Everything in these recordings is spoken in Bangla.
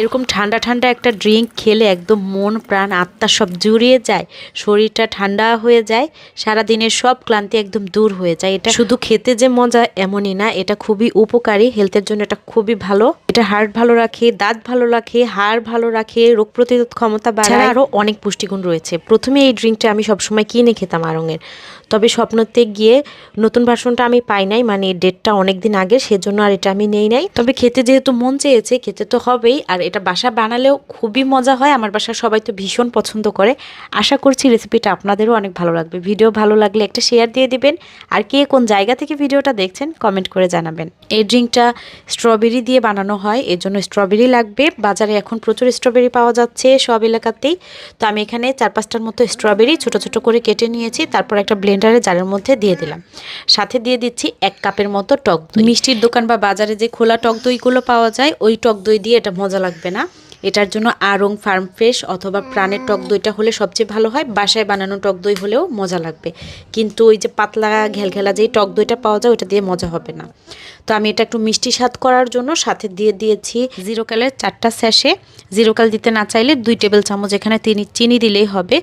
এরকম ঠান্ডা ঠান্ডা একটা ড্রিঙ্ক খেলে একদম মন, প্রাণ, আত্মা সব জুড়িয়ে যায়, শরীরটা ঠান্ডা হয়ে যায় সারা দিনের সব ক্লান্তি একদম দূর হয়ে যায়। এটা শুধু খেতে যে মজা এমনই না, এটা খুবই উপকারী হেলথের জন্য এটা খুবই ভালো। এটা হার্ট ভালো রাখে, দাঁত ভালো রাখে, হাড় ভালো রাখে, রোগ প্রতিরোধ ক্ষমতা বাড়ায়। আরও অনেক পুষ্টিগুণ রয়েছে। প্রথমে এই ড্রিঙ্কটা আমি সবসময় কিনে খেতাম আরঙের তবে স্বপ্নতে গিয়ে নতুন ভার্সনটা আমি পাই নাই মানে ডেটটা অনেক দিন আগে, সেজন্য আর এটা আমি নেই নাই। তবে খেতে যেহেতু মন চেয়েছে, খেতে তো হবেই, আর এটা বাসা বানালেও খুবই মজা হয়। আমার বাসার সবাই তো ভীষণ পছন্দ করে। আশা করছি রেসিপিটা আপনাদেরও অনেক ভালো লাগবে। ভিডিও ভালো লাগলে একটা শেয়ার দিয়ে দিবেন। আর কে কোন জায়গা থেকে ভিডিওটা দেখছেন কমেন্ট করে জানাবেন। এই ড্রিঙ্কটা স্ট্রবেরি দিয়ে বানানো হয়। এর জন্য স্ট্রবেরি লাগবে। বাজারে এখন প্রচুর স্ট্রবেরি পাওয়া যাচ্ছে সব এলাকাতেই। তো আমি এখানে চার পাঁচটার মতো স্ট্রবেরি ছোট ছোট করে কেটে নিয়েছি। তারপর একটা ব্লেন্ডারে জারের মধ্যে দিয়ে দিলাম। সাথে দিয়ে দিচ্ছি এক কাপের মতো টক দই। মিষ্টির দোকান বা বাজারে যে খোলা টক দইগুলো পাওয়া যায়, ওই টক দই দিয়ে এটা মজা লাগবে না। এটার জন্য আরং ফার্ম ফ্রেশ অথবা প্রাণের টক দইটা হলে সবচেয়ে ভালো হয়। বাসায় বানানো টক দই হলেও মজা লাগবে। কিন্তু ওই যে পাতলা ঘেলঘেলা যেই টক দইটা পাওয়া যায়, ওটা দিয়ে মজা হবে না। তো আমি এটা একটু মিষ্টি স্বাদ করার জন্য সাথে দিয়ে দিয়েছি জিরো কালের চারটা স্যাশে। জিরো কাল দিতে না চাইলে দুই টেবিল চামচ এখানে তিনি চিনি দিলেই হবে।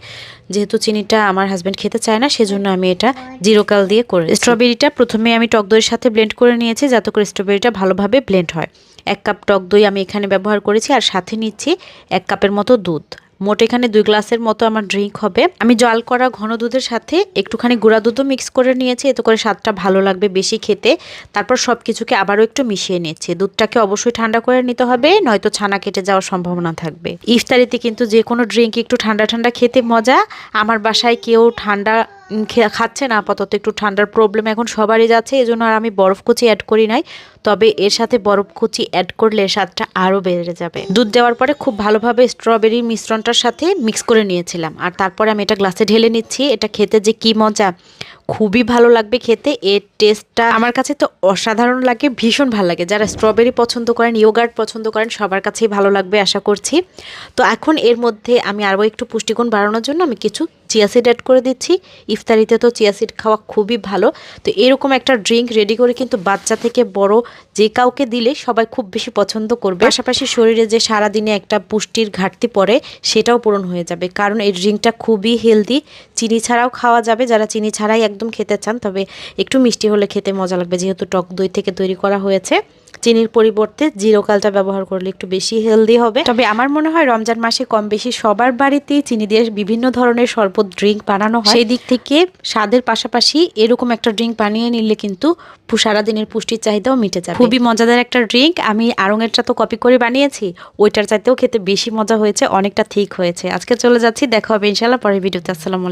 যেহেতু চিনিটা আমার হাজব্যান্ড খেতে চায় না, সেজন্য আমি এটা জিরো কাল দিয়ে করে স্ট্রবেরিটা প্রথমে আমি টক দইয়ের সাথে ব্লেন্ড করে নিয়েছি, যাতে করে স্ট্রবেরিটা ভালোভাবে ব্লেন্ড হয়। এক কাপ টক দই আমি এখানে ব্যবহার করেছি আর সাথে নিচ্ছি এক কাপের মতো দুধ। মোট এখানে দুই গ্লাসের মতো আমার ড্রিঙ্ক হবে। আমি জল করা ঘন দুধের সাথে একটুখানি গুঁড়া দুধও মিক্স করে নিয়েছি, এতে করে স্বাদটা ভালো লাগবে বেশি খেতে। তারপর সব কিছুকে আবারও একটু মিশিয়ে নিচ্ছি। দুধটাকে অবশ্যই ঠান্ডা করে নিতে হবে, নয়তো ছানা কেটে যাওয়ার সম্ভাবনা থাকবে। ইফতারিতে কিন্তু যে কোনো ড্রিঙ্ক একটু ঠান্ডা ঠান্ডা খেতে মজা। আমার বাসায় কেউ ঠান্ডা খাচ্ছে না আপাতত একটু ঠান্ডার প্রবলেম এখন সবারই যাচ্ছে এই জন্য আর আমি বরফ কুচি অ্যাড করি নাই। তবে এর সাথে বরফ কুচি অ্যাড করলে স্বাদটা আরও বেড়ে যাবে। দুধ দেওয়ার পরে খুব ভালোভাবে স্ট্রবেরি মিশ্রণটার সাথে মিক্স করে নিয়েছিলাম। আর তারপরে আমি এটা গ্লাসে ঢেলে নিচ্ছি। এটা খেতে যে কি মজা, খুবই ভালো লাগবে খেতে। এর টেস্টটা আমার কাছে তো অসাধারণ লাগে, ভীষণ ভালো লাগে। যারা স্ট্রবেরি পছন্দ করেন ইয়োগার্ট পছন্দ করেন, সবার কাছেই ভালো লাগবে আশা করছি। তো এখন এর মধ্যে আমি আরও একটু পুষ্টিগুণ বাড়ানোর জন্য আমি কিছু চিয়া সিড অ্যাড করে দিচ্ছি। ইফতারিতে তো চিয়া সিড খাওয়া খুবই ভালো। তো এরকম একটা ড্রিঙ্ক রেডি করে কিন্তু বাচ্চা থেকে বড় যে কাউকে দিলে সবাই খুব বেশি পছন্দ করবে। পাশাপাশি শরীরে যে সারাদিনে একটা পুষ্টির ঘাটতি পড়ে, সেটাও পূরণ হয়ে যাবে। কারণ এই ড্রিঙ্কটা খুবই হেলদি চিনি ছাড়াও খাওয়া যাবে। যারা চিনি ছাড়াই একদম খেতে চান, তবে একটু মিষ্টি হলে খেতে মজা লাগবে। যেহেতু টক দই থেকে তৈরি করা হয়েছে। চিনির পরিবর্তে জিরো কালটা ব্যবহার করলে একটু বেশি হেলদি হবে। তবে আমার মনে হয় রমজান মাসে কম বেশি সবার বাড়িতেই চিনি দিয়ে বিভিন্ন ধরনের শরবত ড্রিঙ্ক বানানো হয়। সেই দিক থেকে স্বাদের পাশাপাশি এরকম একটা ড্রিঙ্ক বানিয়ে নিলে কিন্তু পু- সারাদিনের পুষ্টির চাহিদাও মিটে যাবে। খুবই মজাদার একটা ড্রিঙ্ক আমি আড়ঙেরটা তো কপি করে বানিয়েছি ওইটার চাইতেও খেতে বেশি মজা হয়েছে অনেকটা ঠিক হয়েছে। আজকে চলে যাচ্ছি দেখা হবে ইনশাল্লাহ পরের ভিডিওতে আসসালামু